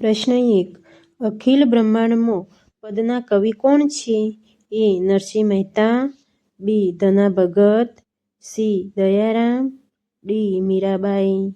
પ્રશ્ન એક. અખિલ બ્રહ્માંડમાં પદના કવિ કોણ છે? A. Narsinh Mehta. B. Dhana Bhagat. C. Dayaram. D. Mirabai.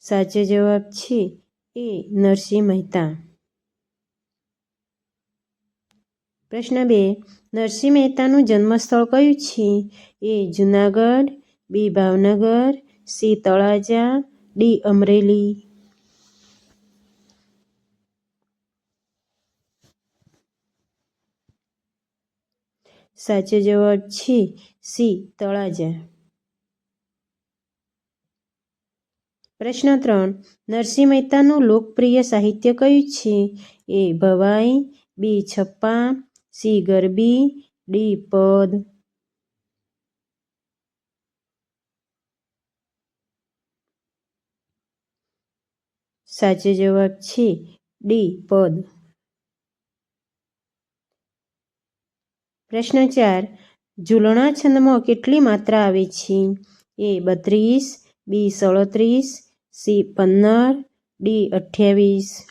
સાચો જવાબ છે એ. નરસિંહ મહેતા. પ્રશ્ન બે. નરસિંહ મહેતાનું જન્મસ્થળ કયું છે? A. Junagadh. B. Bhavnagar. C Talaja D Amreli. સાચો જવાબ છે સી, તળાજા. પ્રશ્ન ત્રણ, નરસિંહ મહેતાનું લોકપ્રિય સાહિત્ય કયું છે? એ ભવાઈ, બી છપ્પા, સી ગરબી, ડી પદ. સાચો જવાબ છે ડી, પદ. પ્રશ્ન ચાર, ઝૂલણા છંદમાં કેટલી માત્રા આવે છે? એ બત્રીસ, બી સડત્રીસ, સી પંદર, ડી અઠ્યાવીસ.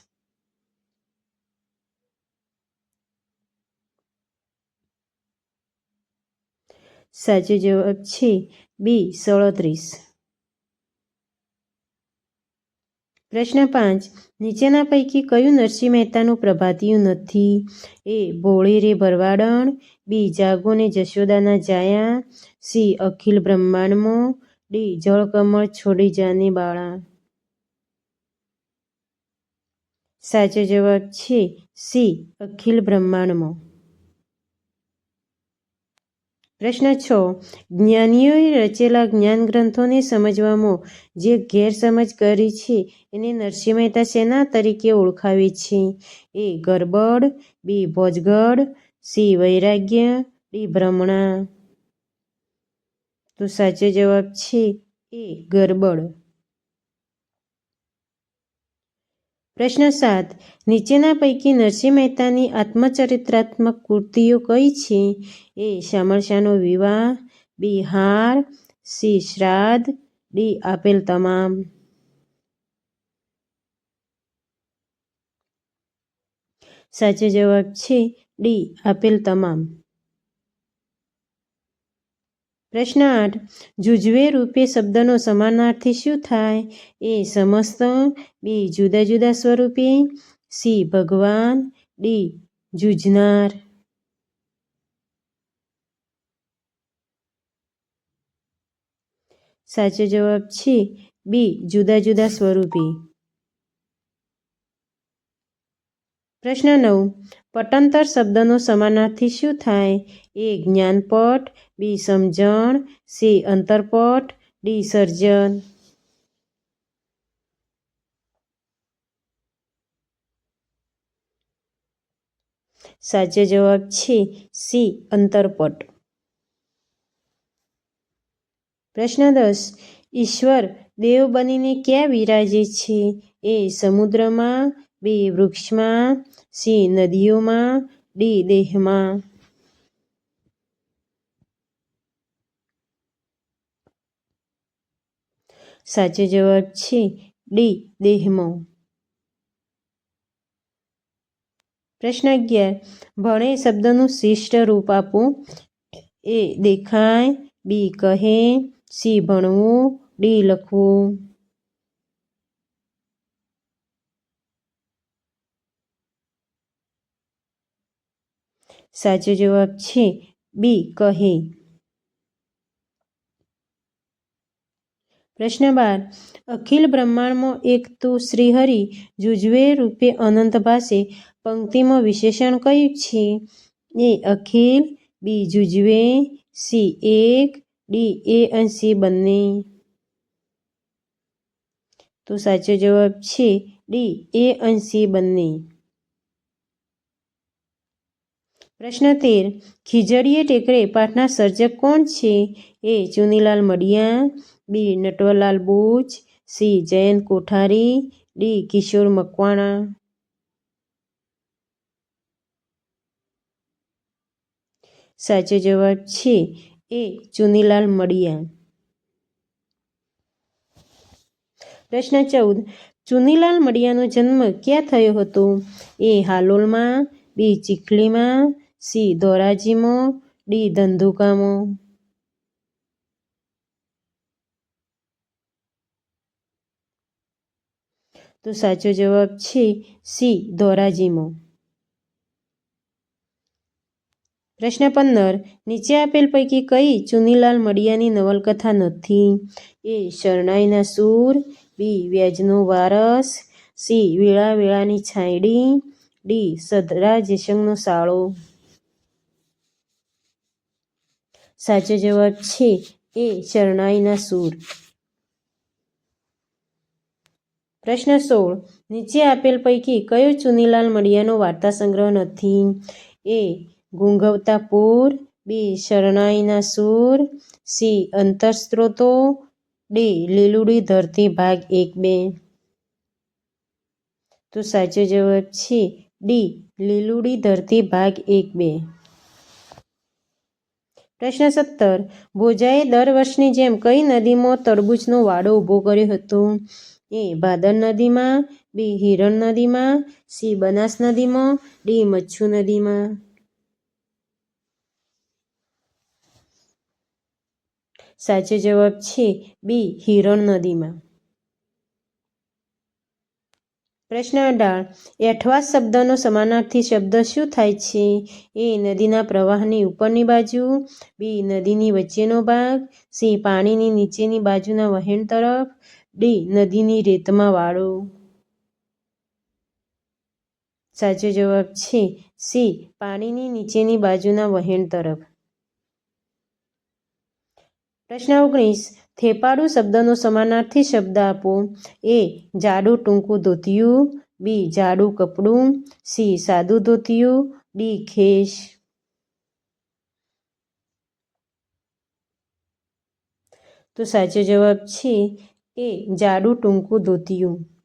સાચો જવાબ છે બી સડત્રીસ. પ્રશ્ન પાંચ. નીચેના પૈકી કયું નરસિંહ મહેતાનું પ્રભાતિયું નથી? એ. ભોળી રે ભરવાડણ. બી. જાગોને જશોદાના જાયા. સી. અખિલ બ્રહ્માંડમો. ડી. જળકમળ છોડી જાને બાળા. સાચો જવાબ છે સી. અખિલ બ્રહ્માંડમાં. પ્રશ્ન છ. જ્ઞાનીઓએ રચેલા જ્ઞાન ગ્રંથોને સમજવામાં જે ગેરસમજ કરી છે, એને નરસિંહ મહેતા શેના તરીકે ઓળખાવી છે. એ ગરબડ, બી ભોજગઢ, સી વૈરાગ્ય, ડી ભ્રમણા. તો સાચો જવાબ છે એ ગરબડ. પ્રશ્ન સાત. નીચેના પૈકી નરસિંહ મહેતાની આત્મચરિત્રાત્મક કૃતિઓ કઈ છે? એ શામળશાનો વિવાહ બી હાર સી. શ્રાદ્ધ, ડી. આપેલ તમામ. સાચો જવાબ છે ડી. આપેલ તમામ. પ્રશ્ન આઠ જુજવે રૂપે શબ્દનો સમાનાર્થી શું થાય? એ સમસ્ત. બી, જુદા જુદા સ્વરૂપે. સી, ભગવાન. ડી, જુજનાર. સાચો જવાબ છે બી, જુદા જુદા સ્વરૂપે. પ્રશ્ન નવ. પટંતર શબ્દનો સમાનાર્થી શું થાય? એ જ્ઞાનપટ, બી સમજણ, સી અંતરપટ, ડી સર્જન. સાચો જવાબ છે સી અંતરપટ. પ્રશ્ન દસ. ઈશ્વર દેવ બનીને ક્યાં વિરાજે છે? એ સમુદ્રમાં બી વૃક્ષમાં, સી નદીઓમાં, ડી દેહમાં. સાચો જવાબ છે ડી દેહમાં. પ્રશ્ન અગિયાર. ભણે શબ્દનું શિષ્ટ રૂપ આપવું. એ દેખાય, બી કહે, સી ભણવું, ડી લખવું. સાચો જવાબ છે બી કહે. પ્રશ્ન બાર. અખિલ બ્રહ્માંડમાં એક તું શ્રીહરિ જુજવે રૂપે અનંત ભાષે પંક્તિમાં વિશેષણ કયું છે? એ અખિલ, બી જુજવે, સી એક, ડી એ અને સી બંને. તો સાચો જવાબ છે ડી એ અને સી બંને. પ્રશ્ન તેર. ખીજડીએ ટેકરે પાઠના સર્જક કોણ છે? A Chunilal Madiya, B Natwarlal Buch, C Jayant Kothari, D Kishor Makwana. સાચો જવાબ છે એ ચુનીલાલ મડિયા. પ્રશ્ન ચૌદ. ચુનીલાલ મડિયાનો જન્મ ક્યાં થયો હતો? એ હાલોલમાં, બી ચીખલીમાં સી ધોરાજીમાં ડી ધંધુકામો તો સાચો જવાબ છે સી ધોરાજીમાં પ્રશ્ન પંદર, નીચે આપેલ પૈકી કઈ ચુનીલાલ મડિયાની નવલકથા નથી? એ, શરણાઈના સૂર, બી, વ્યાજનો વારસ, સી, વેળા વેળાની છાંયડી, ડી, સદરા જેસંગનો સાળો. સાચો જવાબ છે એ શરણાઈના સૂર. પ્રશ્ન સોળ. નીચે આપેલ પૈકી કયો ચુનીલાલ મડિયાનો વાર્તા સંગ્રહ નથી? એ ગુંગવતા પૂર, બી શરણાઈના સૂર, સી અંતરસ્ત્રોતો, ડી લીલુડી ધરતી ભાગ એક બે. તો સાચો જવાબ છે ડી લીલુડી ધરતી ભાગ એક બે. પ્રશ્ન સત્તર. ભોજાએ દર વર્ષની જેમ કઈ નદીમાં તરબૂચનો વાડો ઊભો કર્યો હતો? એ ભાદર નદીમાં, બી હિરણ નદીમાં, સી બનાસ નદીમાં, ડી મચ્છુ નદીમાં. સાચો જવાબ છે બી હિરણ નદીમાં. પ્રશ્ન અઢાર. એઠવાસ શબ્દનો સમાનાર્થી શબ્દ શું થાય છે? એ નદીના પ્રવાહની ઉપરની બાજુ, બી નદીની વચ્ચેનો ભાગ, સી પાણીની નીચેની બાજુના વહેણ તરફ, ડી નદીની રેતમાં વાળો. સાચો જવાબ છે સી પાણીની નીચેની બાજુના વહેણ તરફ. પ્રશ્ન ઓગણીસ, થેપાડું શબ્દનો સમાનાર્થી શબ્દ આપો. એ, જાડું ટૂંકું ધોતિયું. બી, જાડું કપડું. સી, સાદું ધોતિયું. ડી ખેશ તો સાચો જવાબ છે એ, જાડું ટૂંકું ધોતિયું.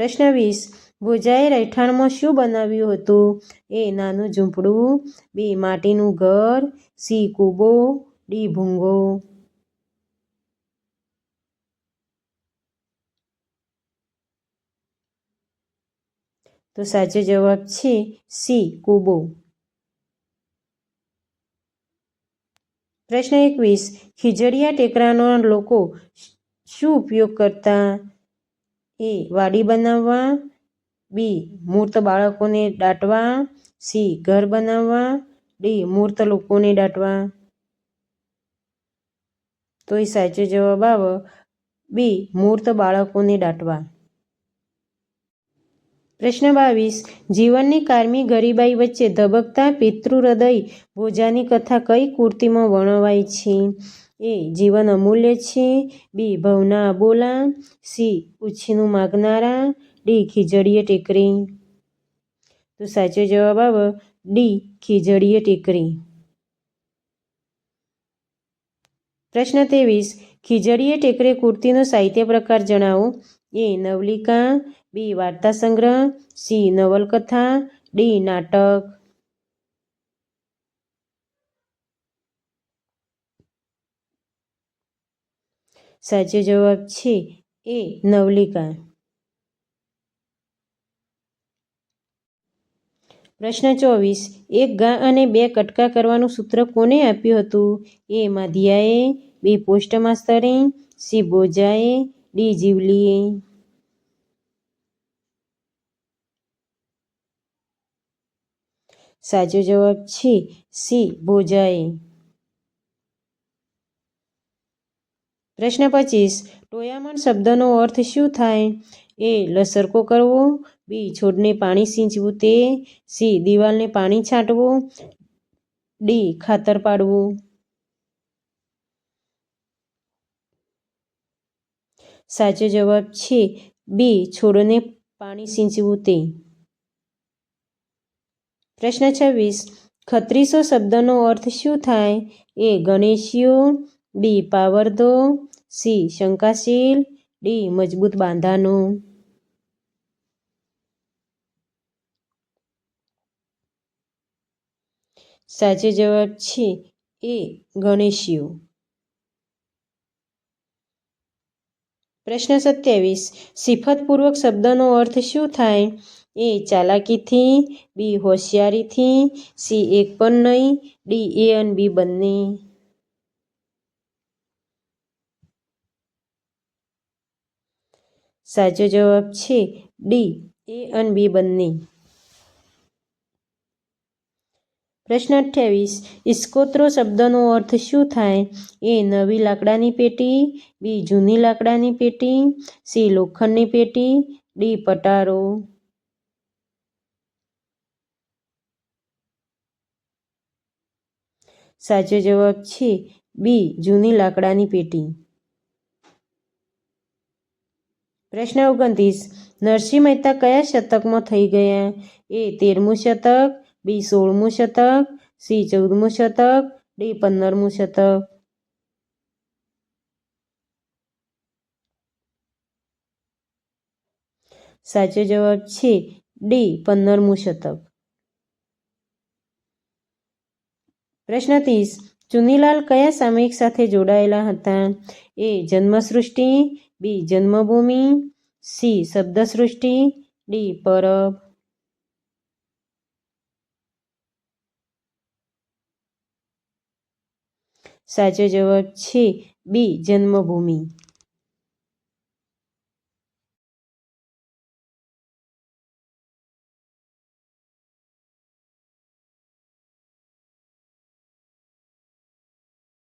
પ્રશ્ન વીસ. ભોજાએ રહેઠાણમાં શું બનાવ્યું હતું? એ નાનું ઝૂંપડું, બી માટીનું ઘર, સી કૂબો, ડી ભૂંગો. તો સાચો જવાબ છે સી કૂબો. પ્રશ્ન એકવીસ. ખીજડીયા ટેકરાનો લોકો શું ઉપયોગ કરતા? એ વાડી બનાવવા, બી મૂર્ત બાળકોને દાટવા, સી ઘર બનાવવા, ડી મૂર્ત લોકોને દાટવા. તો એ સાચો જવાબ આવે. બી મૂર્ત બાળકોને દાટવા. પ્રશ્ન બાવીસ. જીવનની કારમી ગરીબાઈ વચ્ચે ધબકતા પિતૃહૃદય, ભોજાની કથા કઈ કૃતિમાં વર્ણવાય છે? એ જીવન અમૂલ્ય છે. બી, ભવના અબોલા સી, ઉછીનું માગનારા. ડી, ખીજડીએ ટેકરી. તો સાચો જવાબ આવે. ડી, ખીજડીએ ટેકરી. પ્રશ્ન ત્રેવીસ. ખીજડીએ ટેકરે કુર્તીનો સાહિત્ય પ્રકાર જણાવો. એ, નવલિકા. બી, વાર્તા સંગ્રહ. સી, નવલકથા. ડી, નાટક. સાચો જવાબ છે એ નવલિકા. પ્રશ્ન ચોવીસ, એક ગા અને બે કટકા કરવાનું સૂત્ર કોને આપ્યું હતું? એ માધિયાએ, બી પોસ્ટ માસ્તરે, સી બોજાએ, ડી જીવલીએ. સાચો જવાબ છે સી બોજાએ. પ્રશ્ન પચીસ. ટોયામણ શબ્દનો અર્થ શું થાય? એ લસરકો કરવો. બી, છોડને પાણી સિંચવું તે. સી, દિવાલને પાણી છાંટવું. ડી, ખાતર પાડવું. સાચો જવાબ છે. બી, છોડને પાણી સિંચવું તે. પ્રશ્ન છવ્વીસ. ખત્રીસો શબ્દનો અર્થ શું થાય? એ ગણેશિયો. બી પાવરધો સી, શંકાશીલ. ડી, મજબૂત બાંધાનો. સાચો જવાબ છે એ, ગણેશિયો. પ્રશ્ન સત્યાવીસ. સિફતપૂર્વક શબ્દનો અર્થ શું થાય? એ, ચાલાકીથી. બી, હોશિયારીથી. સી, એક પણ નહીં. ડી, એ અને બી બંને. સાચો જવાબ છે ડી, એ અને બી બંને. પ્રશ્ન અઠ્યાવીસ ઇસ્કોત્રો શબ્દનો અર્થ શું થાય? એ, નવી લાકડાની પેટી, બી, જૂની લાકડાની પેટી, સી, લોખંડની પેટી, ડી, પટારો. સાચો જવાબ છે બી, જૂની લાકડાની પેટી. પ્રશ્ન ઓગણત્રીસ. નરસિંહ મહેતા કયા શતકમાં થઈ ગયા? એ તેરમું શતક, બી સોળમું શતક, સી ચૌદમું શતક, ડી પંદરમું શતક. સાચો જવાબ છે ડી પંદરમું શતક. પ્રશ્ન ત્રીસ. ચુનીલાલ કયા સામયિક સાથે જોડાયેલા હતા? A Janmasrishti B Janmabhoomi C Shabdasrishti D Parab. સાચો જવાબ છે બી જન્મભૂમિ.